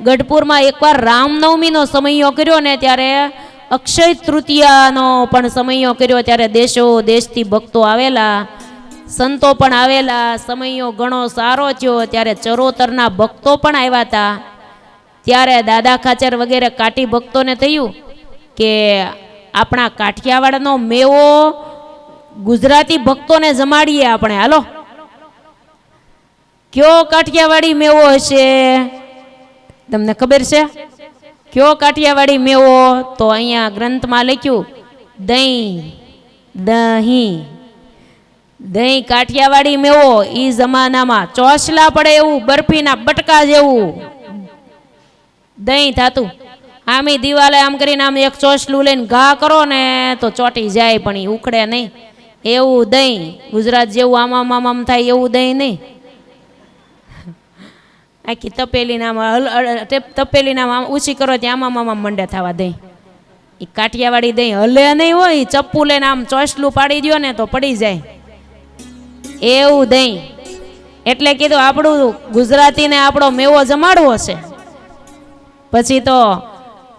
ગઢપુરમાં એકવાર રામનવમીનો સમયો કર્યો ને ત્યારે અક્ષય તૃતીયાનો પણ સમયો કર્યો ત્યારે દેશો દેશથી ભક્તો આવેલા, સંતો પણ આવેલા સમયો ઘણો સારો થયો ત્યારે ચરોતરના ભક્તો પણ આવ્યા હતા. ત્યારે દાદા ખાચર વગેરે કાઠી ભક્તોને થયું કે આપણા કાઠિયાવાડનો મેવો ગુજરાતી ભક્તોને જમાડીએ આપણે. હાલો. કયો કાઠિયાવાડી મેવો હશે? તમને ખબર છે? કયો કાઠિયાવાડી મેવો? તો અહીંયા ગ્રંથમાં લખ્યું, દહીં દહીં. દહીં કાઠિયાવાડી મેવો એ જમાનામાં ચોસલા પડે એવું, બરફીના બટકા જેવું. દહીં થાતું આમી દિવાલે આમ કરીને આમ એક ચોસલું લઈને ઘા કરો ને તો ચોટી જાય, પણ એ ઉખડે નહીં. એવું દહીં, ગુજરાત જેવું આમ આમ આમ થાય એવું દહીં નહીં. આખી તપેલી તપેલીનામાં તપેલી નામ આમ ઊંચી કરો ત્યાં આમ આમ મંડે થવા દહીં એ કાઠિયાવાડી દહીં હલે નહીં હોય ચપ્પુ લઈને આમ ચોસલું પાડી દ્યો ને તો પડી જાય. એવું દહીં એટલે કીધું આપણું ગુજરાતીને આપણો મેવો જમાડવો છે. પછી તો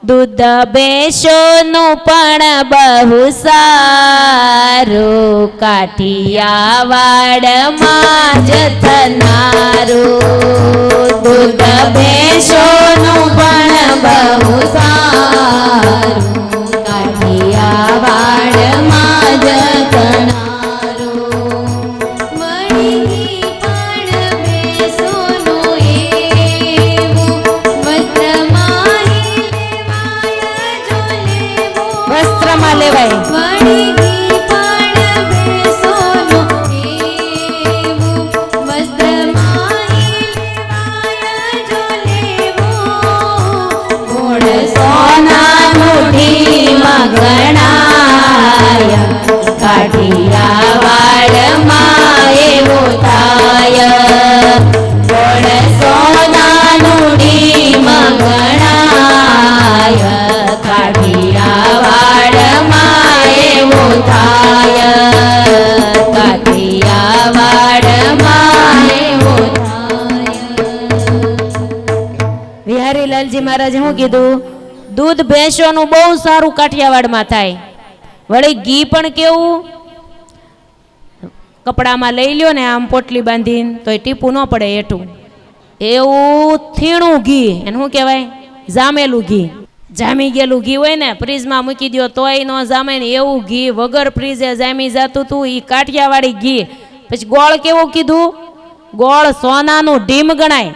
દૂધ બેસોનું પણ બહુ સારું. કાઠિયાવાડમાં જ થનારું દૂધ બેસોનું કાઠિયાવાડમાં એવું થાય ગુણ સોના મુઠીમાં ગણાય. થાય કાઠિયાવાડમાં એવું થાય વિહારીલાલજી મહારાજે શું કીધું, દૂધ ભેંસોનું બહુ સારું કાઠિયાવાડમાં થાય. વળી ઘી પણ કેવું? કપડામાં લઈ લ્યો ને આમ પોટલી બાંધીને તો એ ટીપું ન પડે એટું એવું થીણું ઘી, એને શું કહેવાય? જામેલું ઘી. જામી ગયેલું ઘી હોય ને, ફ્રીજમાં મૂકી દો તોય ન જામે ને એવું ઘી વગર ફ્રીજે જામી જતું હતું એ કાઠિયાવાડી ઘી. પછી ગોળ કેવું કીધું? ગોળ સોનાનું ઢીમ ગણાય.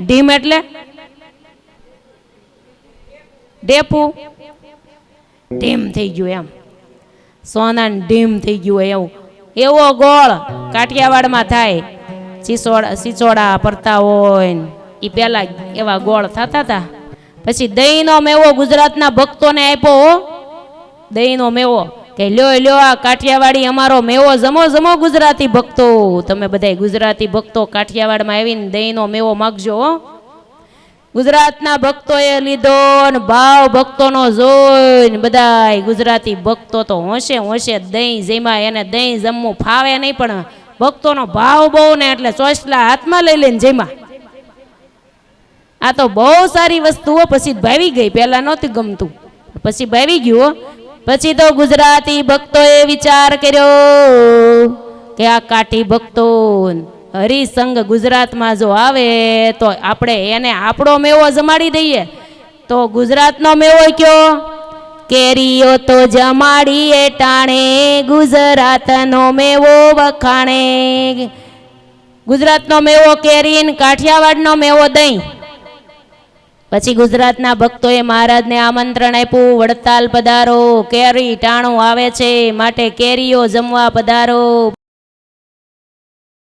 ઢીમ એટલે? ડેપુ. ઢીમ થઈ ગયું એમ. સોનાન ઢીમ થઈ ગયું હોય એવું. એવો ગોળ કાઠિયાવાડમાં થાય, ચીસોડા સિચોડા પડતા હોય એ પહેલાં એવા ગોળ થતા હતા પછી દહીંનો મેવો ગુજરાતના ભક્તોને આપ્યો હો. દહીંનો મેવો. કે લ્યો લ્યો, આ કાઠિયાવાડી અમારો મેવો જમો જમો ગુજરાતી ભક્તો. તમે બધા ગુજરાતી ભક્તો કાઠિયાવાડમાં આવીને દહીંનો મેવો માગજો હો. ગુજરાતના ભક્તોએ લીધો અને ભાવ ભક્તોનો જોઈને બધાય ગુજરાતી ભક્તો તો હોંશે હોંશે દહીં જેમાં એને દહીં જમવું ફાવે નહીં, પણ ભક્તોનો ભાવ બહુ ને એટલે ચોસલા હાથમાં લઈ લઈને જેમાં આ તો બહુ સારી વસ્તુઓ પછી ભાવી ગઈ, પહેલાં નહોતી ગમતું પછી ભાવી ગયું. પછી તો ગુજરાતી ભક્તોએ વિચાર કર્યો કે આ કાઠી ભક્તો હરિસંગ ગુજરાતમાં જો આવે તો આપણે એને આપણો મેવો જમાડી દઈએ. તો ગુજરાતનો મેવો કયો? કેરીઓ તો જમાડીએ ટાણે, ગુજરાતનો મેવો વખાણે. ગુજરાતનો મેવો કેરી કાઠિયાવાડનો મેવો દહીં. પછી ગુજરાતના ભક્તોએ મહારાજને આમંત્રણ આપ્યું, વડતાલ પધારો, કેરી ટાણું આવે છે, માટે કેરીઓ જમવા પધારો.